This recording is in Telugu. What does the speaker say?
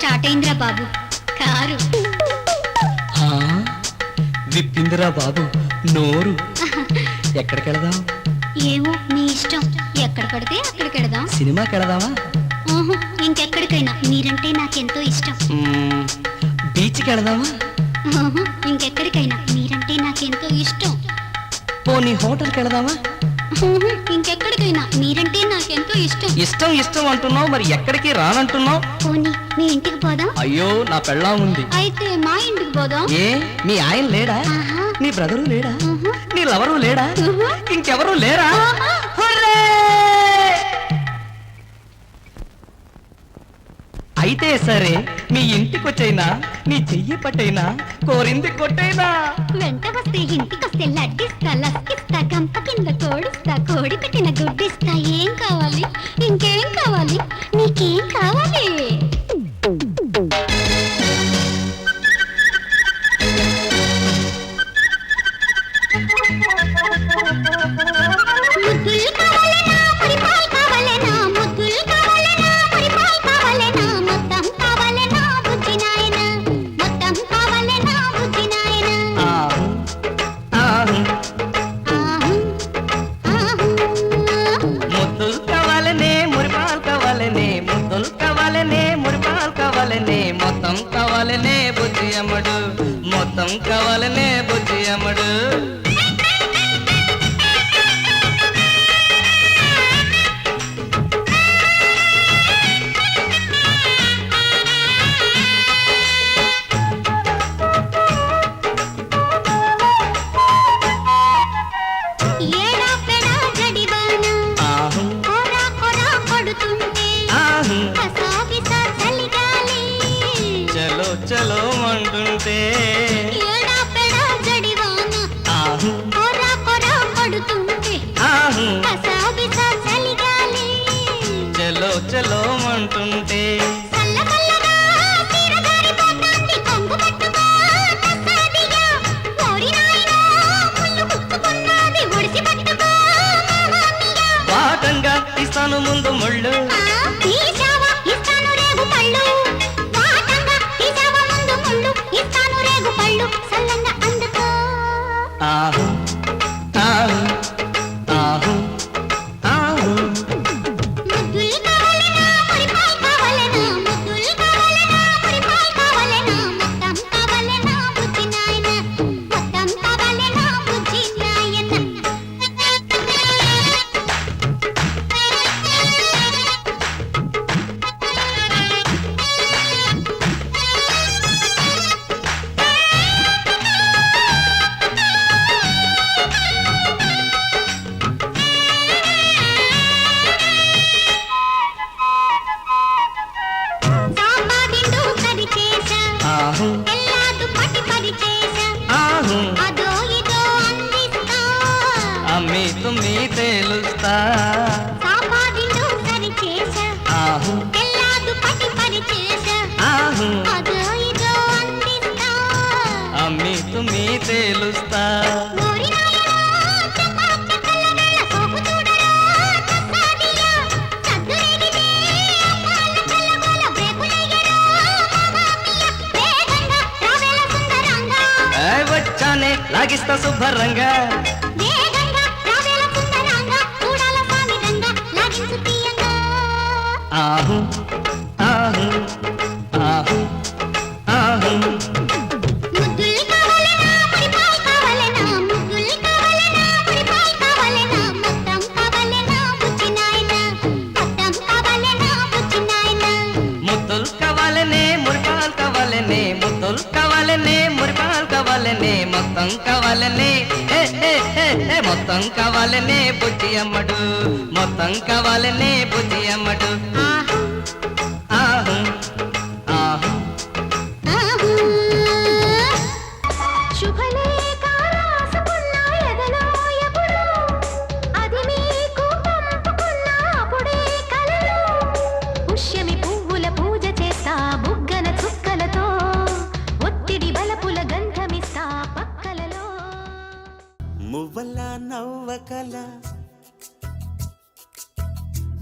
స్టార్ట్ అయిందిరా బాబు. కారు. ఆ, విప్పిందిరా బాబు. నోరు. ఎక్కడికి వెళదాం ఏమో మీ ఇష్టం. ఎక్కడ పడితే అక్కడికి వెడదాం సినిమాకి వెళదామా? ఇంకెక్కడికైనా. మీరంటే నాకెంతో ఇష్టం. బీచ్కి వెళదామా? ఇంకెక్కడికైనా. మీరంటే నాకెంతో ఇష్టం. పోనీ హోటల్కి వెళదామా? ఇంకెక్కడికైనా? మీరంటే నాకెంతో ఇష్టం. ఇష్టం ఇష్టం అంటున్నావు మరి ఎక్కడికి రానంటున్నావు? పోనీ మీ ఇంటికి పోదాం. అయ్యో నా పెళ్ళాం ఉంది. అయితే మా ఇంటికి పోదాం. ఏ? మీ ఆయన లేడా? ఆహా. నీ బ్రదరు లేడా. నీ లవరు లేడా. ఇంకెవరు లేరా? అయితే సరే మీ ఇంటికొచ్చైనా నీ చెయ్యి పట్టైనా కోరింది కొట్టైనా. వెంట వస్తే ఇంటికొస్తే లడ్డిస్తా లస్కిస్తా గంప కింద కోడిస్తా కోడి పెట్టిన గుడ్డిస్తా ఏం కావాలి? పడుతుంటే ఆహు, కసాబిసా చలిగాలి చలో చలో అంటుంటే. పట్టుకో మహామియా వాటంగా ఇస్తాను ముందు ముళ్ళు. రంగా లాగించు తీయంగా. ఆహు, ఆహు, ఆహు, ఆహు. ముద్దులు కావాలనా ముద్దులు కావాలనా మురిపాలు కావాలనే మొత్తం కావాలనే మొత్తం కావాలనే బుద్ధి అమ్మడు మొత్తం కావాలనే బుద్ధి అమ్మడు. ఆహా